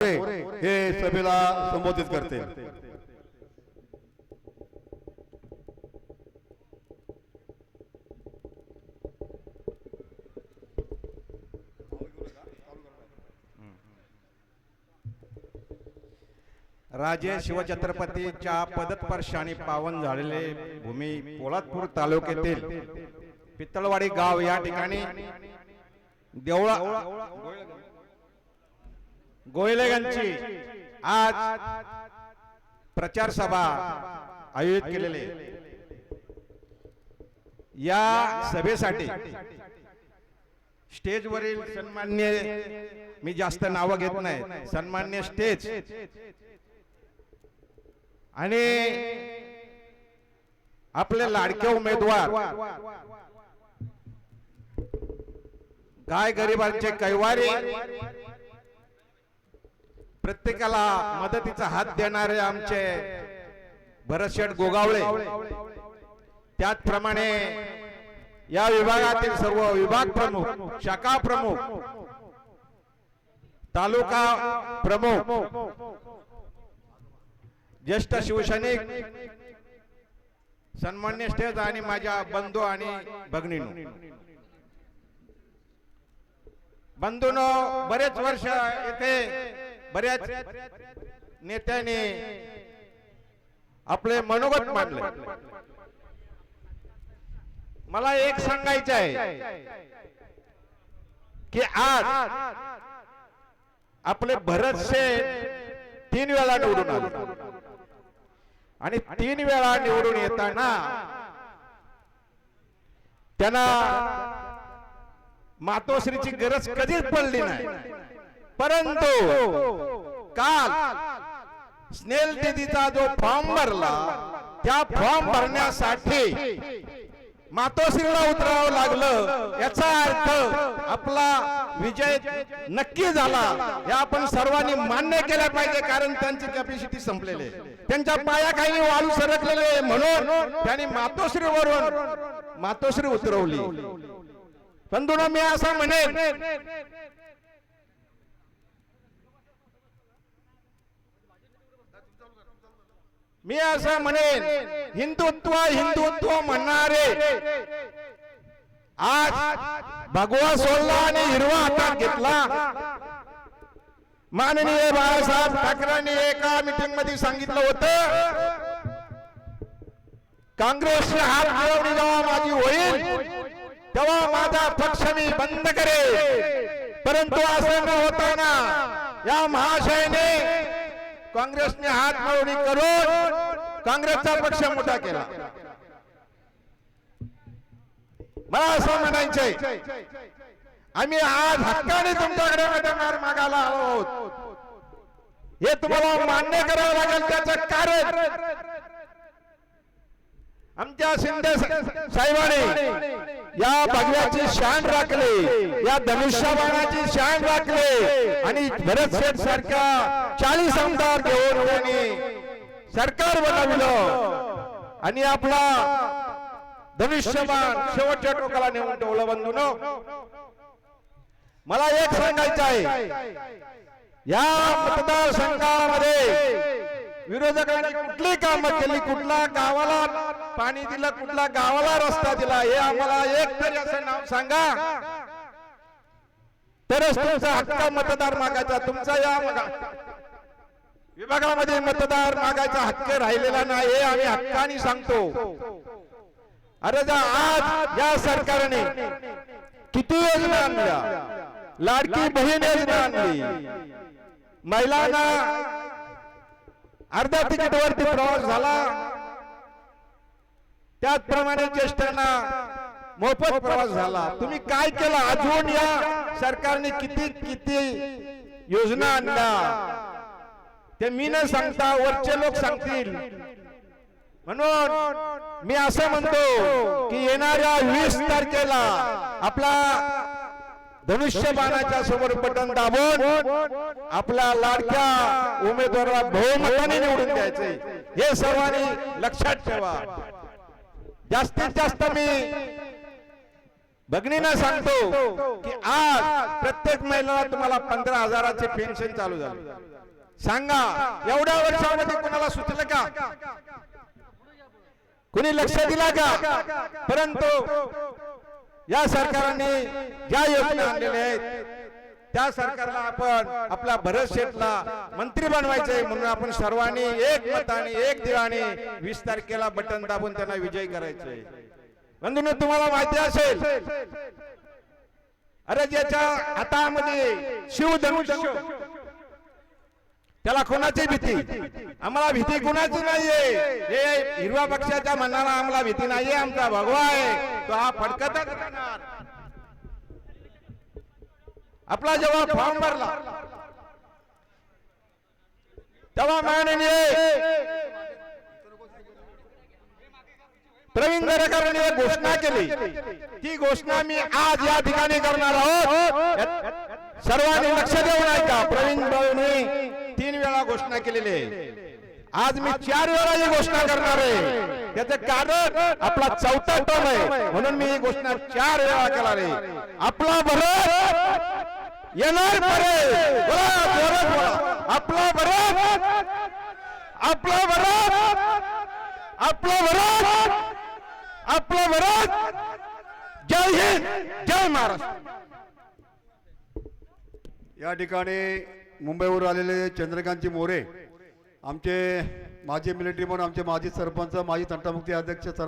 हे सभेला संबोधित करते. राजे शिवछत्रपतीच्या पदस्पर्शाने पावन झालेले भूमी पोलादपूर तालुक्यातील पितळवाडी गाव या ठिकाणी देवळा गोयलेगांची आज प्रचार सभा आयोजित केलेली या सभेसाठी स्टेजवरील सन्मान्य मी जास्त नावं घेत नाही. सन्मान्य स्टेज. आणि आपले लाडके उमेदवार गाय गरिबांचे कैवारी प्रत्येकाला मदतीचा हात देणारे आमचे भरतशेठ गोगावळे. त्याचप्रमाणे या विभागातील सर्व विभाग प्रमुख शाखा प्रमुख तालुका प्रमुख ज्येष्ठ शिवसैनिक सन्मान्य स्टेज आणि माझ्या बंधू आणि भगिनी बंधून बरेच वर्ष येथे बऱ्याच नेत्याने आपले मनोगत मांडले. मला एक सांगायचं आहे की आज आपले भरतशे तीन वेळा निवडून आले. आणि तीन वेळा निवडून येताना त्यांना मातोश्रीची गरज कधीच पडली नाही. परंतु काल स्नेल दिदीचा जो फॉर्म भरला त्या फॉर्म भरण्यासाठी मातोश्रीला उतरावं लागलं. याचा अर्थ आपला विजय नक्की झाला हे आपण सर्वांनी मान्य केलं पाहिजे कारण त्यांची कॅपॅसिटी संपलेली त्यांच्या त्यांच्या पायाखाली वाळू सरकलेले म्हणून त्यांनी मातोश्रीवरून मातोश्री उतरवली. बंधून मी असं म्हणेन मी असं म्हणेन हिंदुत्व हिंदुत्व म्हणणारे आज भगवा सोडला आणि हिरवा हातात घेतला. माननीय बाळासाहेब ठाकरेंनी एका मिटिंगमध्ये सांगितलं होतं काँग्रेसचे हात मिळवणी जेव्हा माझी होईल तेव्हा माझा पक्ष मी बंद करेल परंतु असं न होताना या महाशयने काँग्रेसने हात मिळवणी करून काँग्रेसचा पक्ष मोठा केला. मला असं म्हणायचंय आम्ही आज हक्काने तुमच्याकडे मतदार मागायला आलो आहोत. हे तुम्हाला मान्य करावं लागेल त्याचं कारण आमच्या शिंदे साहेबांनी या भगव्याची शान राखली. या धनुष्यबाणाची शान राखली. आणि भरत शेठ सारख्या चाळीस आमदार घेऊन त्यांनी सरकार बनवलं. आणि आपला धनुष्यबाण शेवटच्या टोकाला नेऊन ठेवलं बंधून. मला एक सांगायचं आहे. या मतदारसंघामध्ये विरोधकांनी कुठली कामं केली? कुठला गावाला पाणी दिलं? कुठला गावाला रस्ता दिला? हे आम्हाला एक तरी असं नाव सांगा. तरच तुमचा हक्क मतदार मागायचा. तुमचा या विभागामध्ये मतदार मागायचा हक्क राहिलेला नाही. हे आम्ही हक्काने सांगतो. अरे जा आज या सरकारने किती योजना आणल्या? लाडकी बहीण योजना आणली. महिलांना अर्ध्या तिकीटवरती प्रवास झाला. त्याचप्रमाणे ज्येष्ठांना मोफत प्रवास झाला. तुम्ही काय केलं? अजून या सरकारने किती किती योजना आणल्या? ते मी न सांगता वरचे लोक सांगतील. म्हणून मी असं म्हणतो की येणाऱ्या वीस तारखेला आपला धनुष्यबाणाच्या समोर बटन दाबून आपल्या लाडक्या उमेदवाराला बहुमताने निवडून द्यायचे हे सर्वांनी लक्षात ठेवा. जास्तीत जास्त मी भगिनींना सांगतो की आज प्रत्येक महिला तुम्हाला पंधरा हजाराचे पेन्शन चालू झाले. सांगा एवढ्या वर्षामध्ये कोणाला सुचलं का? कुणी लक्ष दिला का? परंतु या सरकारने ज्या योजना आणलेल्या आहेत त्या सरकारला आपण आपला भरत शेठला मंत्री बनवायचंय म्हणून आपण सर्वांनी एक मताने एक दिवाने वीस तारखेला बटन दाबून त्यांना विजयी करायचंय बंधूंनो तुम्हाला माहिती असेल अरे ज्याच्या हातामध्ये शिवधनुष्य त्याला कोणाची भीती? आम्हाला भीती कोणाची नाहीये. हे हिरवा पक्षाच्या मनाला आम्हाला भीती नाहीये आमचा भगवा आहे. तो हा फडकतच राहणार. आपला जेव्हा फॉर्म भरला तेव्हा माननीय प्रवीण दरेकरांनी एक घोषणा केली. ती घोषणा मी आज या ठिकाणी करणार आहोत. सर्वांनी लक्ष देऊन ऐका प्रवीण घोषणा केलेली आहे. आज मी चार वेळा ही घोषणा करणार आहे. त्याचं कारण आपला चौथा टर्म आहे. म्हणून मी ही घोषणा चार वेळा करणार आहे. आपला भरत येणार. आपला भरत आपला भरत आपला भरत आपला भरत. जय हिंद जय महाराष्ट्र. या ठिकाणी मुंबईवरून आलेले चंद्रकांतजी मोरे आमचे माजी मिलिटरी म्हणून आमचे माजी सरपंच माजी तंटामुक्ती अध्यक्ष